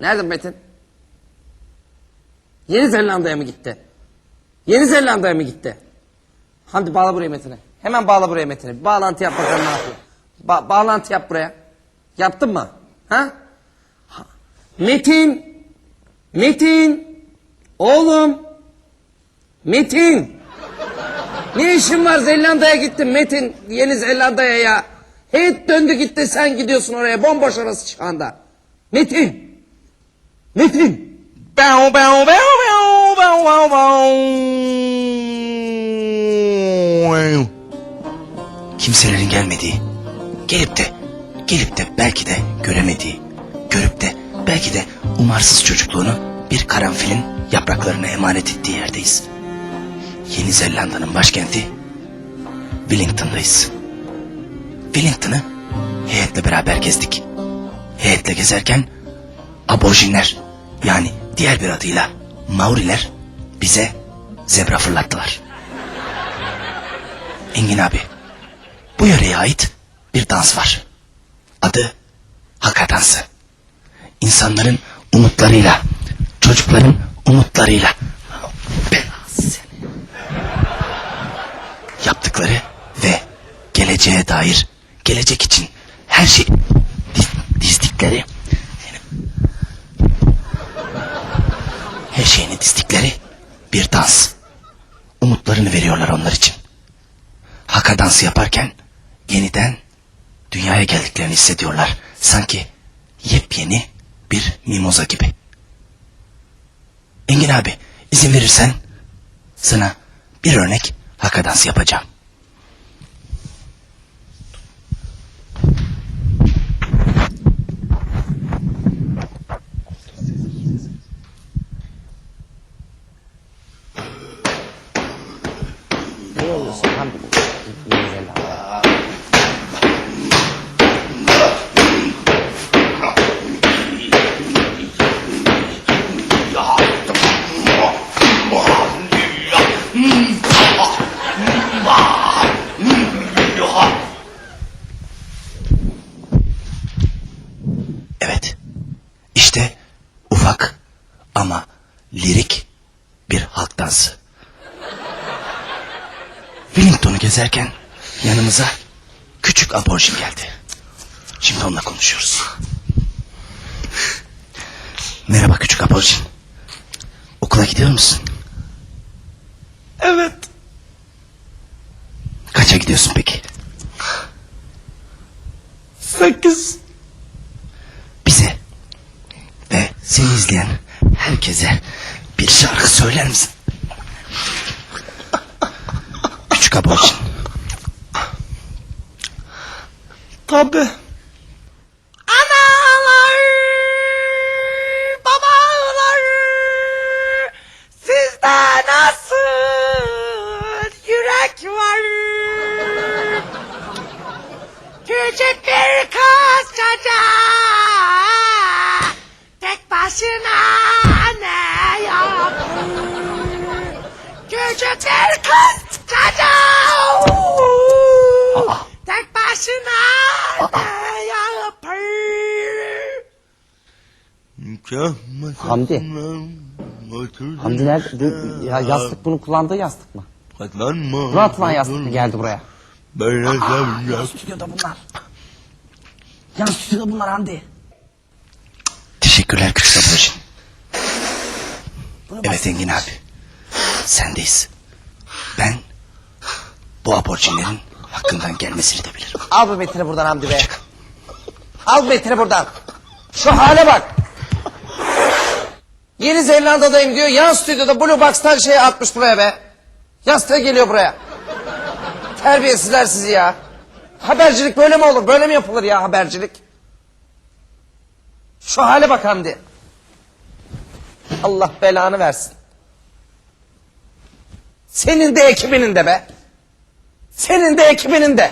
Nerede Metin? Yeni Zelanda'ya mı gitti? Yeni Zelanda'ya mı gitti? Hamdi bağla buraya Metin'i. Hemen bağla buraya Metin'i. Bağlantı yap bakalım ne yapıyor. Ba- bağlantı yap buraya. Yaptın mı? Ha. Metin! Metin! Oğlum! Metin! Ne işin var Zelanda'ya gittin Metin? Yeni Zelanda'ya ya. Heyet döndü gitti sen gidiyorsun oraya. Bomboş orası şu anda. Metin! Metin! Bow bow bow bow bow bow bow. Kimselerin gelmediği, gelip de, gelip de belki de göremediği, görüp de belki de umarsız çocukluğunu bir karanfilin yapraklarına emanet ettiği yerdeyiz. Yeni Zelanda'nın başkenti Wellington'dayız. Wellington'ı heyetle beraber gezdik. Heyetle gezerken aborjinler yani diğer bir adıyla Mauriler bize zebra fırlattılar. Engin abi bu yöreye ait bir dans var. Adı Haka dansı. İnsanların umutlarıyla, çocukların umutlarıyla yaptıkları ve geleceğe dair, gelecek için her şey diz- dizdikleri her şeyini dizdikleri bir dans. Umutlarını veriyorlar onlar için. Haka dansı yaparken yeniden dünyaya geldiklerini hissediyorlar. Sanki yepyeni bir mimoza gibi. Engin abi izin verirsen sana bir örnek haka dansı yapacağım. Ne oluyorsun Hamdi? Yeni Zelanda. Evet. Wellington'u gezerken yanımıza küçük aborjin geldi. Şimdi onunla konuşuyoruz. Merhaba küçük aborjin. Okula gidiyor musun? Evet. Kaça gidiyorsun peki? Sekiz. Bize ve seni izleyen herkese bir şarkı söyler misin? Aborjin. Tabi. Analar, babalar, sizde nasıl yürek var? Küçük bir kız çocuğa tek başına ne yapar? Küçük bir kız çocuğa tek başına yapar? Hamdi. Hamdi nerede? Ya yastık bunun kullandığı yastık mı? Katlanma. Buna atılan yastık mı geldi buraya? Böyle seveceğim. Stüdyoda bunlar. Yan stüdyoda bunlar Hamdi. Teşekkürler küçük aborjin. Evet Engin abi. Sendeyiz. Ben bu aborjinlerin hakkından gelmesini de bilirim. Al bu Metin'i buradan Hamdi be. Al Metin'i buradan. Şu hale bak. Yeni Zelanda'dayım diyor. Yan stüdyoda Blue Box'tan şey atmış buraya be. Yastığı geliyor buraya. Terbiyesizler sizi ya. Habercilik böyle mi olur? Böyle mi yapılır ya habercilik? Şu hale bak Hamdi. Allah belanı versin. Senin de ekibinin de be. Senin de ekibinin de.